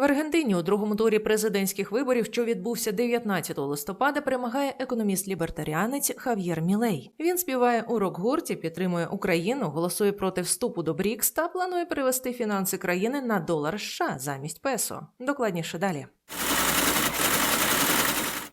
В Аргентині у другому турі президентських виборів, що відбувся 19 листопада, перемагає економіст-лібертаріанець Хав'єр Мілей. Він співає у рок-гурті, підтримує Україну, голосує проти вступу до БРІКС та планує перевести фінанси країни на долар США замість песо. Докладніше далі.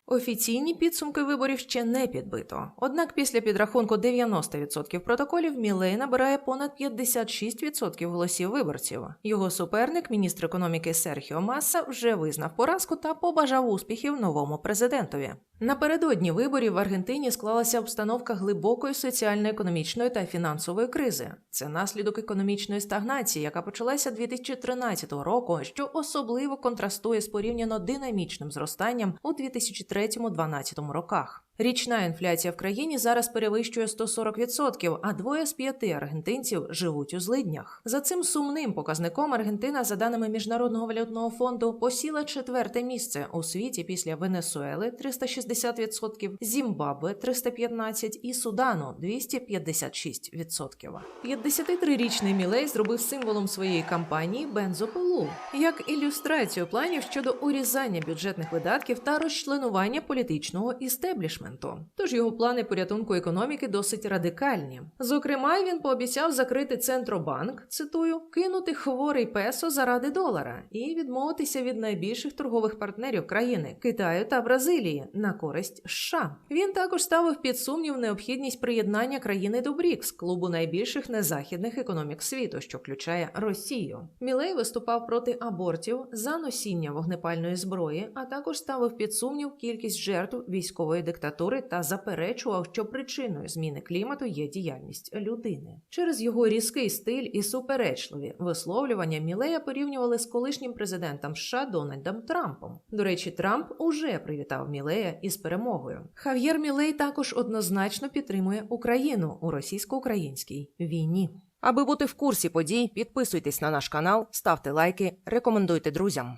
Офіційні підсумки виборів ще не підбито. Однак після підрахунку 90% протоколів Мілей набирає понад 56% голосів виборців. Його суперник, міністр економіки Серхіо Маса, вже визнав поразку та побажав успіхів новому президентові. Напередодні виборів в Аргентині склалася обстановка глибокої соціально-економічної та фінансової кризи. Це наслідок економічної стагнації, яка почалася 2013 року, що особливо контрастує з порівняно динамічним зростанням у 2003-2012 роках. Річна інфляція в країні зараз перевищує 140%, а двоє з п'яти аргентинців живуть у злиднях. За цим сумним показником Аргентина, за даними Міжнародного валютного фонду, посіла четверте місце у світі після Венесуели 360%, Зімбабве 315% і Судану 256%. 53-річний Мілей зробив символом своєї кампанії бензопилу як ілюстрацію планів щодо урізання бюджетних видатків та розчленування політичного істеблішменту. Тож його плани порятунку економіки досить радикальні. Зокрема, він пообіцяв закрити центробанк, цитую, кинути хворий песо заради долара і відмовитися від найбільших торгових партнерів країни Китаю та Бразилії на користь США. Він також ставив під сумнів необхідність приєднання країни до БРІКС, клубу найбільших незахідних економік світу, що включає Росію. Мілей виступав проти абортів за носіння вогнепальної зброї, а також ставив під сумнів кількість жертв військової диктатури та заперечував, що причиною зміни клімату є діяльність людини. Через його різкий стиль і суперечливі висловлювання Мілея порівнювали з колишнім президентом США Дональдом Трампом. До речі, Трамп уже привітав Мілея із перемогою. Хав'єр Мілей також однозначно підтримує Україну у російсько-українській війні. Аби бути в курсі подій, підписуйтесь на наш канал, ставте лайки, рекомендуйте друзям.